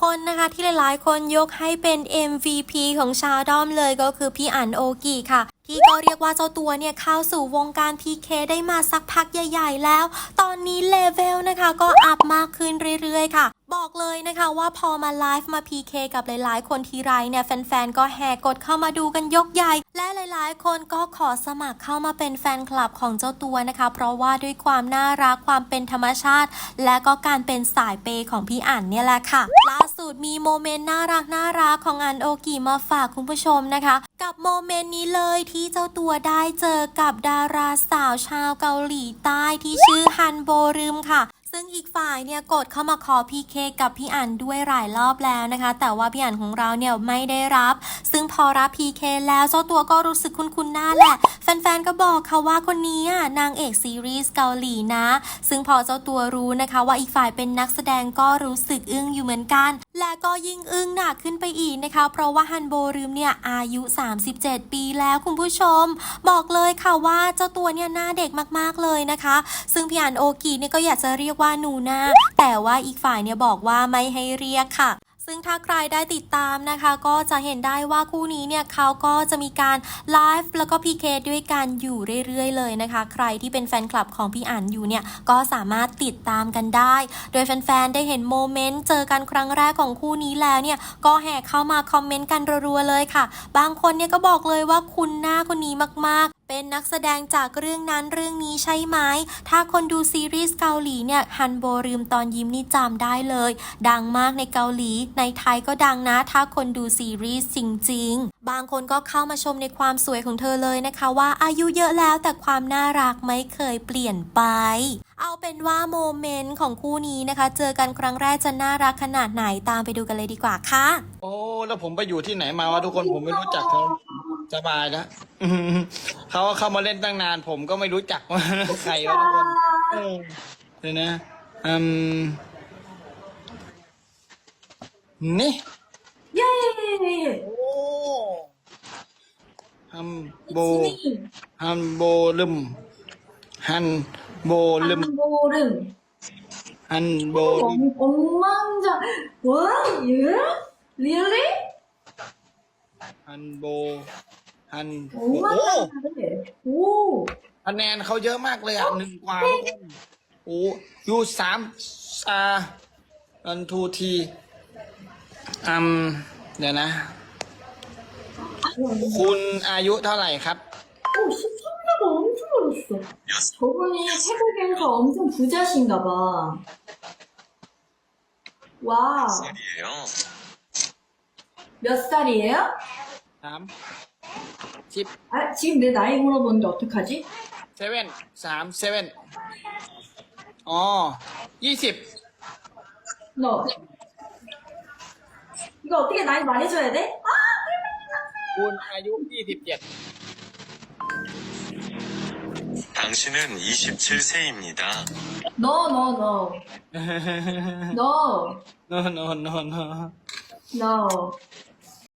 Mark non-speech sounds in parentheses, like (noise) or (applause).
คนนะคะที่หลายๆ คนยกให้เป็น MVP ของชาวด้อมเลยก็คือพี่อันโอกีค่ะที่ก็เรียกว่าเจ้าตัวเนี่ยเข้าสู่วงการ PK ได้มาสักพักใหญ่ ๆ แล้ว ตอนนี้เลเวลนะคะก็อัพมากขึ้นเรื่อย ๆ ค่ะ บอกเลยนะคะว่าพอมาไลฟ์มา PK กับหลาย ๆ คนทีไรเนี่ย แฟน ๆ ก็แห่กดเข้ามาดูกันยกใหญ่ และหลาย ๆ คนก็ขอสมัครเข้ามาเป็นแฟนคลับของเจ้าตัวนะคะ เพราะว่าด้วยความน่ารักความเป็นธรรมชาติ และก็การเป็นสายเปย์ของพี่อั๋นเนี่ยแหละค่ะล่า ดมีโมเมนต์น่ารักน่ารักของอันโอกิมาฝากคุณผู้ชมนะคะ กับโมเมนต์นี้เลยที่เจ้าตัวได้เจอกับดาราสาวชาวเกาหลีใต้ที่ชื่อฮันโบรึมค่ะซึ่งอีกฝ่ายเนี่ยกดเข้ามาขอ PK กับพี่อั๋นด้วยหลายรอบแล้วนะคะ แต่ว่าพี่อั๋นของเราเนี่ยไม่ได้รับ ซึ่งพอรับ PK แล้วเจ้าตัวก็รู้สึกคุ้นๆหน้าแหละ แฟนๆก็บอกค่ะว่าคนนี้นางเอกซีรีส์เกาหลีนะ ซึ่งพอเจ้าตัวรู้นะคะว่าอีกฝ่ายเป็นนักแสดงก็รู้สึกอึ้งอยู่เหมือนกัน ก็ยิ่งอึ้งหนักขึ้นไปอีกนะคะ เพราะว่าฮันโบรึมเนี่ยอายุ 37 ปีแล้วคุณผู้ชม บอกเลยค่ะว่าเจ้าตัวเนี่ยหน้าเด็กมากๆเลยนะคะ ซึ่งพี่อันโอกีเนี่ยก็อยากจะเรียกว่าหนูนาแต่ว่าอีกฝ่ายเนี่ยบอกว่าไม่ให้เรียกค่ะ ซึ่งถ้าใครได้ติดตามนะคะ ก็จะเห็นได้ว่าคู่นี้เนี่ยเขาก็จะมีการไลฟ์แล้วก็พีเคด้วยกันอยู่เรื่อยๆ เลยนะคะ ใครที่เป็นแฟนคลับของพี่อั๋นอยู่เนี่ยก็สามารถติดตามกันได้ โดยแฟนๆได้เห็นโมเมนต์เจอกันครั้งแรกของคู่นี้แล้วเนี่ยก็แห่เข้ามาคอมเมนต์กันรัวๆเลยค่ะ บางคนเนี่ยก็บอกเลยว่าคุณหน้าคนนี้มาก เป็นนักแสดงจากเรื่องนั้นเรื่องนี้ใช่ไหม ถ้าคนดูซีรีส์เกาหลีเนี่ยฮันโบรืมตอนยิ้มนี่จำได้เลย ดังมากในเกาหลี ในไทยก็ดังนะ ถ้าคนดูซีรีส์จริง ๆ บางคนก็เข้ามาชมในความสวยของเธอเลยนะคะ ว่าอายุเยอะแล้วแต่ความน่ารักไม่เคยเปลี่ยนไปเอาเป็นว่าโมเมนต์ของคู่นี้นะคะ เจอกันครั้งแรกจะน่ารักขนาดไหนตามไปดูกันเลยดีกว่าค่ะ โอ้ แล้วผมไปอยู่ที่ไหนมาวะทุกคนผมไม่รู้จักเขา สบายแล้วอืมเขาเข้ามาเล่นตั้งนาน ผมก็ไม่รู้จักว่า ใครวะทุกคนเออเดี๋ยวนะอืมนี่ 예, 예, 예, 예. โอ้ฮัมโบ 지민, ฮัมโบลึมฮันโบลึม 한보름. ฮันโบลึม 엉, 엉망자. 와, 예? Really? ฮันโบ ฮันโอ้โห 엉망자네. 오. คะแนนเขาเยอะมากเลยอ่ะหนึ่งกว่าทุกคนโอ้ยูสามอ่าอันทูทีอืมเดี๋ยวนะ คุณอายุเท่าไหร่ครับ 오, 13년 엄청 어렸어. 저분이 태국에서 엄청 부자신가 봐. 와, 살이에요. 몇 살이에요? สาม สิบ 아, 지금 내 나이 물어보는데 어떡하지? เซเว่นสามเซเว่นอ๋อยี่สิบ 너. 이거 어떻게 나이 말해줘야 돼? 아, คุณอายุยี่สิบเจ็ด 당신은 27세입니다. (laughs) 너, 너, 너. 너. โนโนโนโน No.